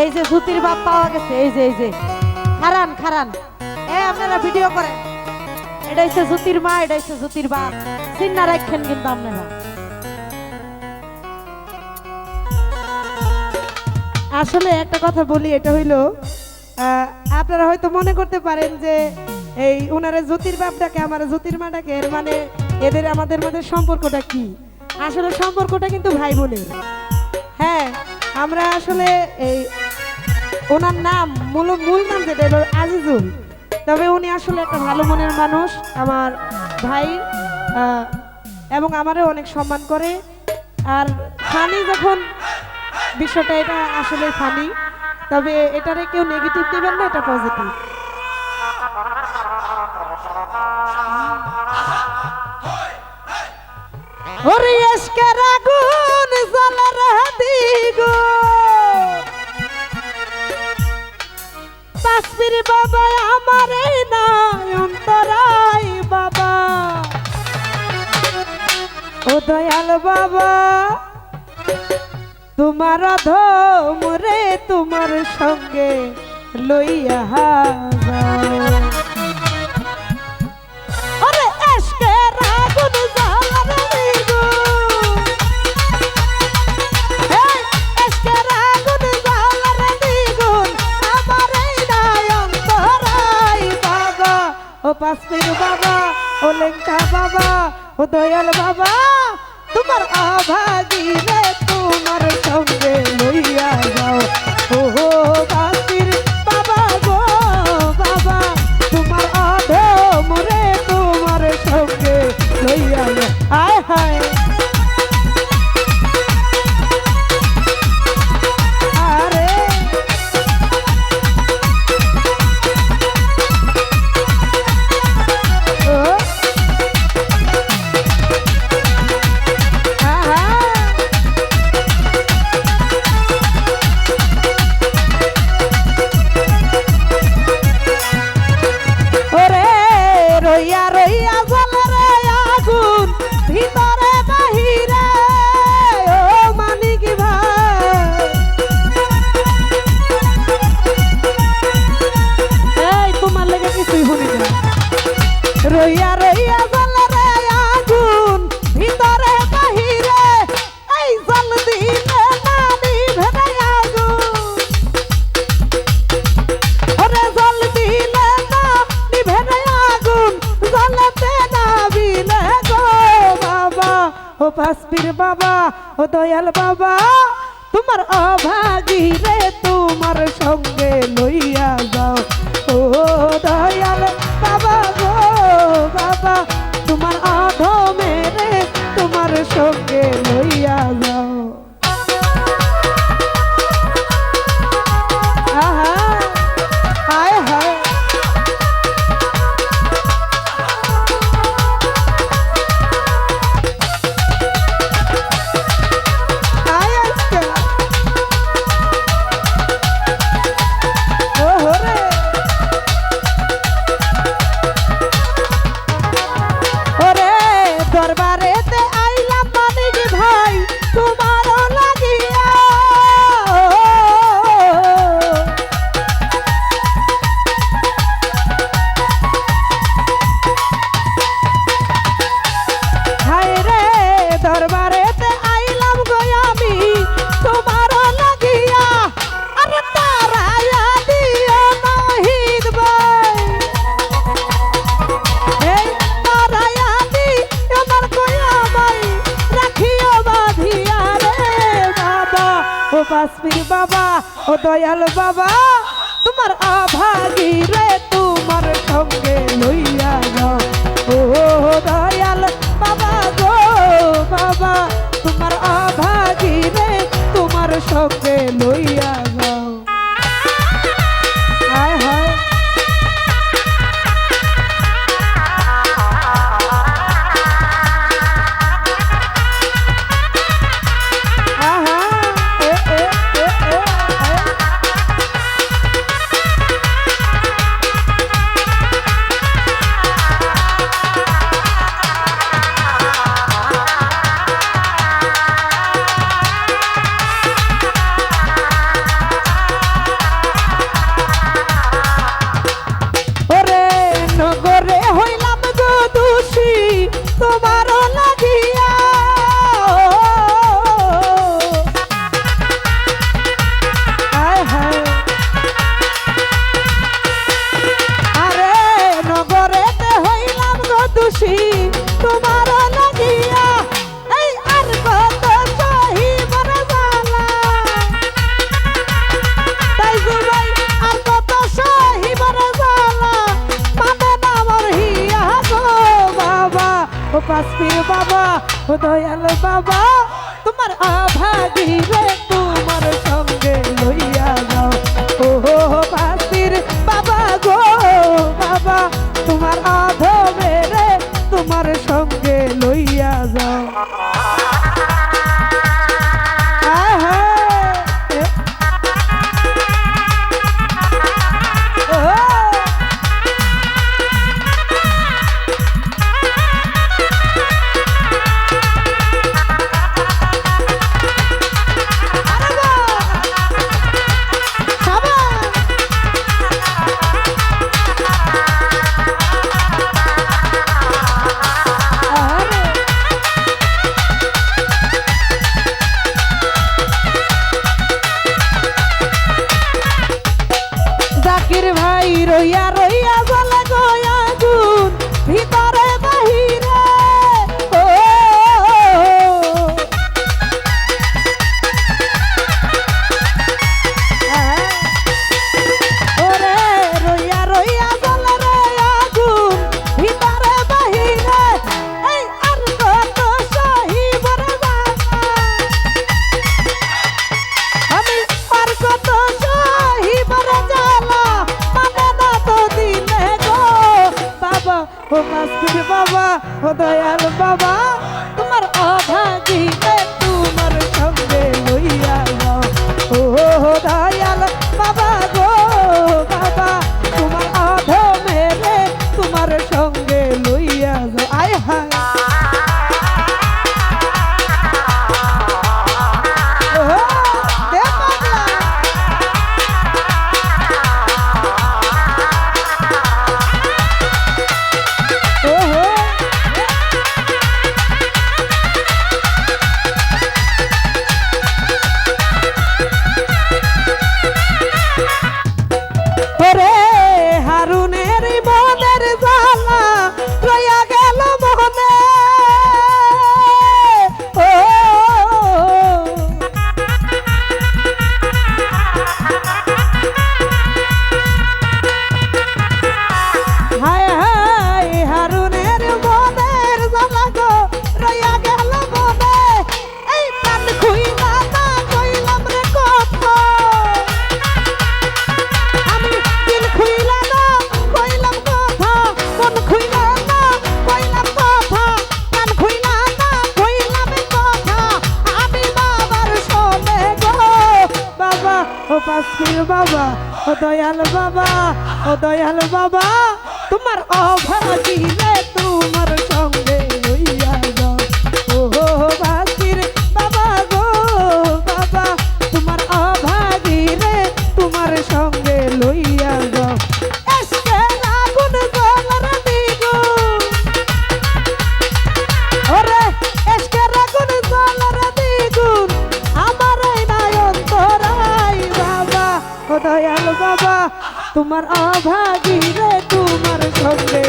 এই যে জুতির বাপ পাওয়া গেছে, এই যে এই যে। খারান খারান। এ, আপনারা ভিডিও করেন। এটা হচ্ছে জুতির মা, এটা হচ্ছে জুতির বাপ। চিন্না রাখেন কিন্তু আপনারা। আসলে একটা কথা বলি, এটা হইল আপনারা হয়তো মনে করতে পারেন যে এই ওনারা জ্যোতির বাপটাকে আমার জ্যোতির মাটাকে এর মানে এদের আমাদের মধ্যে সম্পর্কটা কি? আসলে সম্পর্কটা কিন্তু ভাই বোনের। হ্যাঁ আমরা আসলে এই ওনার নাম মূল মূল নাম যেটা হলো আজিজুল। তবে উনি আসলে একটা ভালো মনের মানুষ, আমার ভাই এবং আমারও অনেক সম্মান করে। আর ফানি যখন বিষয়টা, এটা আসলে ফানি। তবে এটারে কেউ নেগেটিভ দিবেন না, এটা পজিটিভ ওরে এসকের আগুন দয়াল বাবা, তোমার অধম রে তোমার সঙ্গে লইয়া ও পাসপির বাবা, ও লেঙ্কা বাবা, ও দয়াল বাবা। তোমার অভাগী রে তোমার সঙ্গে লইয়া যাও। ও দয়াল বাবা তোমার অভাগী ও বাবা, ও দয়াল বাবা, তোমার আভাগী রে, তোমার সঙ্গে লইয়া যাও। ও দয়াল বাবা গো বাবা, তোমার আভাগী রে, তোমার সঙ্গে লইয়া দয়াল বাবা তোমার আভাগী রে শ্রী বাবা ও দয়াল বাবা ও দয়াল বাবা। তোমার অভাগিলে তোমার সঙ্গ। দয়াল বাবা তোমার অভাগী রে তোমার সঙ্গে